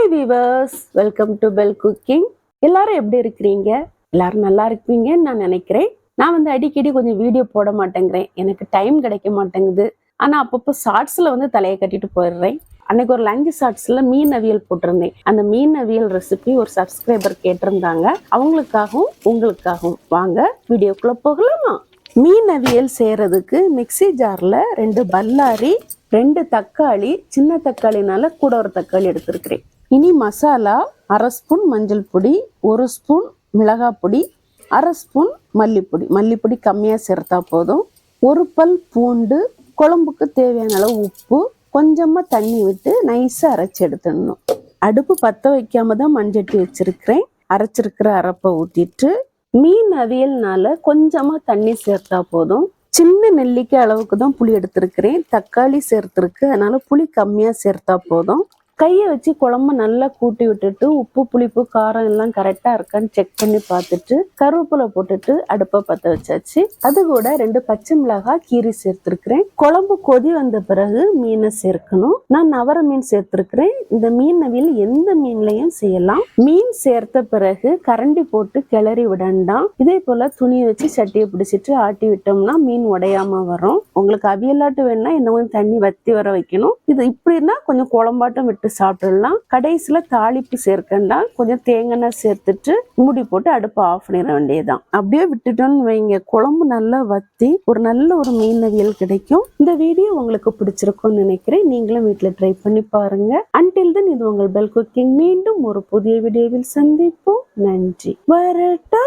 Hi viewers welcome to bell cooking எல்லாரும் எப்படி இருக்கிறீங்க? எல்லாரும் நல்லா இருப்பீங்கன்னு நான் நினைக்கிறேன். நான் வந்து அடிக்கடி கொஞ்சம் வீடியோ போட மாட்டேங்கிறேன். எனக்கு டைம் கிடைக்க மாட்டேங்குது. ஆனால் அப்பப்போ ஷார்ட்ஸில் வந்து தலையை கட்டிட்டு போயிடுறேன். அன்னைக்கு ஒரு லஞ்சு ஷார்ட்ஸில் மீன் அவியல் போட்டிருந்தேன். அந்த மீன் அவியல் ரெசிபி ஒரு சப்ஸ்கிரைபர் கேட்டிருந்தாங்க. அவங்களுக்காகவும் உங்களுக்காகவும். வாங்க வீடியோக்குள்ளே போகலாமா? மீன் அவியல் செய்கிறதுக்கு மிக்ஸி ஜாரில் ரெண்டு பல்லாரி ரெண்டு தக்காளி சின்ன தக்காளினால கூட ஒரு தக்காளி எடுத்திருக்கிறேன். இனி மசாலா அரை ஸ்பூன் மஞ்சள் பொடி ஒரு ஸ்பூன் மிளகாய் பொடி அரை ஸ்பூன் மல்லிப்பொடி. மல்லிப்பொடி கம்மியாக சேர்த்தா போதும். ஒரு பல் பூண்டு குழம்புக்கு தேவையான அளவு உப்பு கொஞ்சமாக தண்ணி விட்டு நைஸாக அரைச்சி எடுத்துடணும். அடுப்பு பற்ற வைக்காம தான் மண்சட்டி வச்சிருக்கிறேன். அரைச்சிருக்கிற அரைப்பை ஊற்றிட்டு மீன் அவியல்னால கொஞ்சமாக தண்ணி சேர்த்தா போதும். சின்ன நெல்லிக்காய் அளவுக்கு தான் புளி எடுத்திருக்கிறேன். தக்காளி சேர்த்துருக்கு. அதனால புளி கம்மியாக சேர்த்தா போதும். கையை வச்சு குழம்ப நல்லா கூட்டி விட்டுட்டு உப்பு புளிப்பு காரம் எல்லாம் கரெக்டாக இருக்கான்னு செக் பண்ணி பார்த்துட்டு கருவேப்பிலை போட்டுட்டு அடுப்பை பற்ற வச்சாச்சு. அது கூட ரெண்டு பச்சை மிளகாய் கீரி சேர்த்துருக்கிறேன். குழம்பு கொதி வந்த பிறகு மீனை சேர்க்கணும். நான் நவர மீன் சேர்த்துருக்கிறேன். இந்த மீன் அவியல் எந்த மீன்லையும் செய்யலாம். மீன் சேர்த்த பிறகு கரண்டி போட்டு கிளறி விடண்டாம். இதே போல துணியை வச்சு சட்டியை பிடிச்சிட்டு ஆட்டி விட்டோம்னா மீன் உடையாம வரும். உங்களுக்கு அவியலாட்டு வேணும்னா இன்னும் கொஞ்சம் தண்ணி வத்தி வர வைக்கணும். இது இப்படின்னா கொஞ்சம் குழம்பாட்டம் விட்டு சாப்பிட்டுடலாம் கடைசியில் தாளிப்பு சேர்க்கண்டா கொஞ்சம் தேங்காய் எண்ணெய் சேர்த்துட்டு மூடி போட்டு அடுப்பை ஆஃப் பண்ணிட வேண்டியதுதான். அப்படியே விட்டுட்டோம்னு வைங்க. குழம்பு நல்லா வத்தி ஒரு நல்ல ஒரு மீனவியல் கிடைக்கும். இந்த வீடியோ உங்களுக்கு பிடிச்சிருக்கும்னு நினைக்கிறேன். நீங்களும் வீட்டில் ட்ரை பண்ணி பாருங்க. அன்டில் தென் இது உங்கள் பெல் குக்கிங் மீண்டும் ஒரு புதிய வீடியோவில் சந்திப்போம். நன்றி. வரட்டா